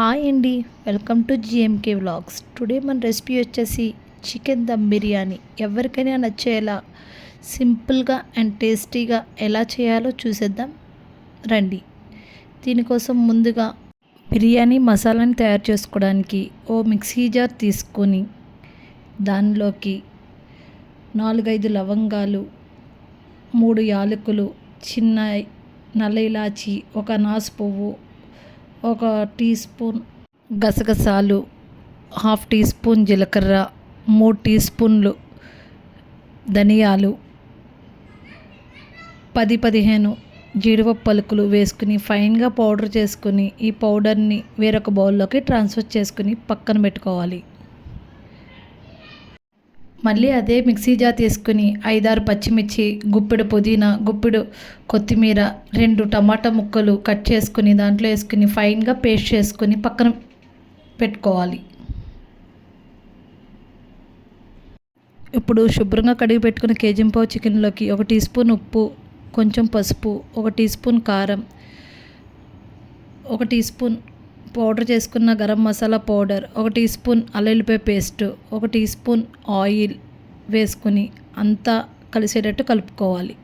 Hi అండి. Welcome to GMK vlogs today మన recipe వచ్చేసి చికెన్ దమ్ బిర్యానీ. ఎవరికైనా నచ్చేలా సింపుల్గా అండ్ టేస్టీగా ఎలా చేయాలో చూసేద్దాం. రండి. దీనికోసం ముందుగా బిర్యానీ మసాలాని తయారు చేసుకోవడానికి ఓ మిక్సీ జార్ తీసుకొని దానిలోకి నాలుగైదు లవంగాలు మూడు యాలకులు చిన్న నల్ల ఇలాచి ఒక నాసు పువ్వు ఒక టీ స్పూన్ గసగసాలు హాఫ్ టీ స్పూన్ జీలకర్ర మూడు టీ స్పూన్లు ధనియాలు పది పదిహేను జీడిపప్పు పలుకులు వేసుకుని ఫైన్గా పౌడర్ చేసుకుని ఈ పౌడర్ని వేరొక బౌల్లోకి ట్రాన్స్ఫర్ చేసుకుని పక్కన పెట్టుకోవాలి. మళ్ళీ అదే మిక్సీ జార్ తీసుకుని ఐదారు పచ్చిమిర్చి గుప్పెడు పుదీనా గుప్పెడు కొత్తిమీర రెండు టమాటా ముక్కలు కట్ చేసుకుని దాంట్లో వేసుకుని ఫైన్గా పేస్ట్ చేసుకుని పక్కన పెట్టుకోవాలి. ఇప్పుడు శుభ్రంగా కడిగి పెట్టుకున్న కేజీ పావు చికెన్లోకి ఒక టీ స్పూన్ ఉప్పు కొంచెం పసుపు ఒక టీ స్పూన్ కారం ఒక టీ స్పూన్ పౌడర్ చేసుకున్న గరం మసాలా పౌడర్ ఒక టీ స్పూన్ అల్లుల్లిపాయ పేస్ట్ ఒక టీ స్పూన్ ఆయిల్ వేసుకుని అంతా కలిసేటట్టు కలుపుకోవాలి.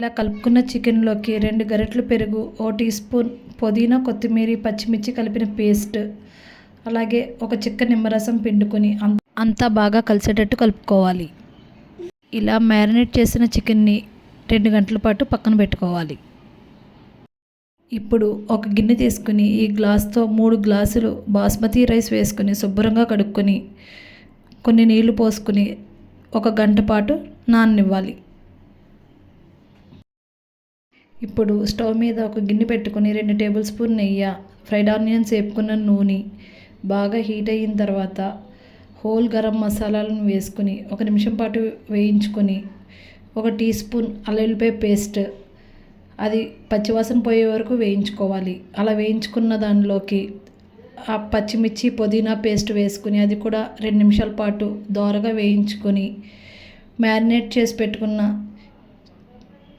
ఇలా కలుపుకున్న చికెన్లోకి రెండు గరిటెలు పెరుగు ఓ టీ స్పూన్ పుదీనా కొత్తిమీర పచ్చిమిర్చి కలిపిన పేస్ట్ అలాగే ఒక చిక్క నిమ్మరసం పిండుకొని అంతా బాగా కలిసేటట్టు కలుపుకోవాలి. ఇలా మ్యారినేట్ చేసిన చికెన్ని రెండు గంటల పాటు పక్కన పెట్టుకోవాలి. ఇప్పుడు ఒక గిన్నె తీసుకుని ఈ గ్లాస్తో మూడు గ్లాసులు బాస్మతి రైస్ వేసుకుని శుభ్రంగా కడుక్కొని కొన్ని నీళ్ళు పోసుకుని ఒక గంట పాటు నాననివ్వాలి. ఇప్పుడు స్టవ్ మీద ఒక గిన్నె పెట్టుకొని రెండు టేబుల్ స్పూన్ నెయ్యి ఫ్రైడ్ ఆనియన్స్ వేపుకున్న నూనె బాగా హీట్ అయిన తర్వాత హోల్ గరం మసాలాలను వేసుకుని ఒక నిమిషం పాటు వేయించుకొని ఒక టీ స్పూన్ అల్లుల్లిపాయ పేస్ట్ అది పచ్చివాసన పోయే వరకు వేయించుకోవాలి. అలా వేయించుకున్న దానిలోకి ఆ పచ్చిమిర్చి పుదీనా పేస్ట్ వేసుకుని అది కూడా రెండు నిమిషాల పాటు దోరగా వేయించుకొని మ్యారినేట్ చేసి పెట్టుకున్న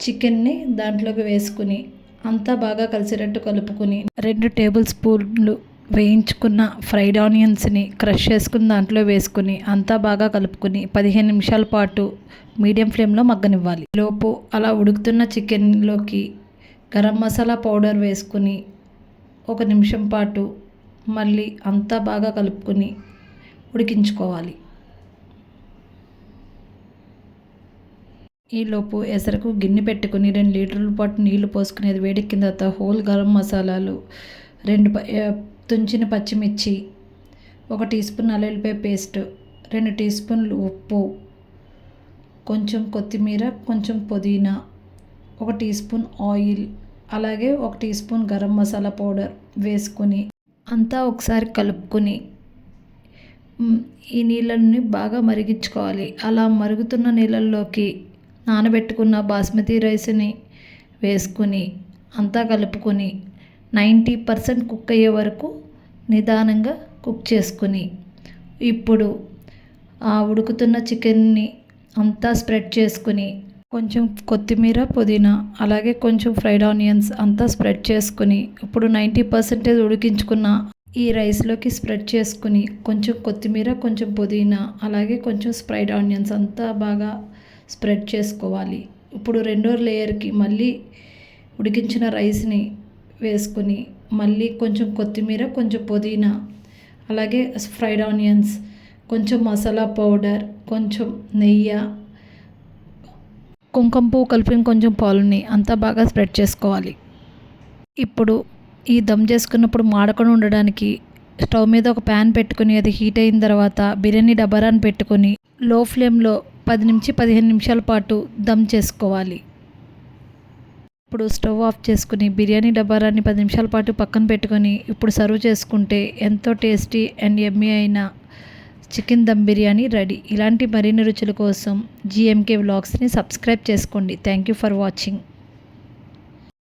చికెన్ని దాంట్లోకి వేసుకుని అంతా బాగా కలిసేటట్టు కలుపుకొని రెండు టేబుల్ స్పూన్లు వేయించుకున్న ఫ్రైడ్ ఆనియన్స్ని క్రష్ చేసుకుని దాంట్లో వేసుకుని అంతా బాగా కలుపుకొని పదిహేను నిమిషాల పాటు మీడియం ఫ్లేమ్లో మగ్గనివ్వాలి. లోపు అలా ఉడుకుతున్న చికెన్లోకి గరం మసాలా పౌడర్ వేసుకుని ఒక నిమిషం పాటు మళ్ళీ అంతా బాగా కలుపుకొని ఉడికించుకోవాలి. ఈలోపు ఎసరకు గిన్నె పెట్టుకుని రెండు లీటర్ల పాటు నీళ్ళు పోసుకునేది వేడెక్కిన తర్వాత హోల్ గరం మసాలాలు రెండు తుంచిన పచ్చిమిర్చి ఒక టీ స్పూన్ అల్లుల్లిపాయ పేస్ట్ రెండు టీ స్పూన్లు ఉప్పు కొంచెం కొత్తిమీర కొంచెం పుదీనా ఒక టీ స్పూన్ ఆయిల్ అలాగే ఒక teaspoon garam masala powder వేసుకొని అంతా ఒకసారి కలుపుకొని ఈ నీళ్ళని బాగా మరిగించుకోవాలి. అలా మరుగుతున్న నీళ్ళల్లోకి నానబెట్టుకున్న బాస్మతి రైస్ని వేసుకుని అంతా కలుపుకొని నైంటీ పర్సెంట్ కుక్ అయ్యే వరకు నిదానంగా కుక్ చేసుకుని. ఇప్పుడు ఆ ఉడుకుతున్న చికెన్ని అంతా స్ప్రెడ్ చేసుకుని కొంచెం కొత్తిమీర పుదీనా అలాగే కొంచెం ఫ్రైడ్ ఆనియన్స్ అంతా స్ప్రెడ్ చేసుకుని ఇప్పుడు నైంటీ పర్సెంటేజ్ ఉడికించుకున్న ఈ రైస్లోకి స్ప్రెడ్ చేసుకుని కొంచెం కొత్తిమీర కొంచెం పుదీనా అలాగే కొంచెం స్ప్రైడ్ ఆనియన్స్ అంతా బాగా స్ప్రెడ్ చేసుకోవాలి. ఇప్పుడు రెండో లేయర్కి మళ్ళీ ఉడికించిన రైస్ని వేసుకుని మళ్ళీ కొంచెం కొత్తిమీర కొంచెం పుదీనా అలాగే ఫ్రైడ్ ఆనియన్స్ కొంచెం మసాలా పౌడర్ కొంచెం నెయ్యి కుంకుమ పువ్వు కలిపిన కొంచెం పాలుని అంతా బాగా స్ప్రెడ్ చేసుకోవాలి. ఇప్పుడు ఈ దమ్ చేసుకున్నప్పుడు మాడకుండా ఉండడానికి స్టవ్ మీద ఒక ప్యాన్ పెట్టుకుని అది హీట్ అయిన తర్వాత బిర్యానీ డబరాన్ని పెట్టుకొని లో ఫ్లేమ్లో పది నుంచి పదిహేను నిమిషాల పాటు దమ్ చేసుకోవాలి. ఇప్పుడు స్టవ్ ఆఫ్ చేసుకుని బిర్యానీ డబ్బారాన్ని పది నిమిషాల పాటు పక్కన పెట్టుకొని ఇప్పుడు సర్వ్ చేసుకుంటే ఎంతో టేస్టీ అండ్ ఎమ్మీ అయిన చికెన్ దమ్ బిర్యానీ రెడీ. ఇలాంటి మరిన్ని రుచుల కోసం జిఎంకే వ్లాగ్స్ని సబ్స్క్రైబ్ చేసుకోండి. Thank you for watching.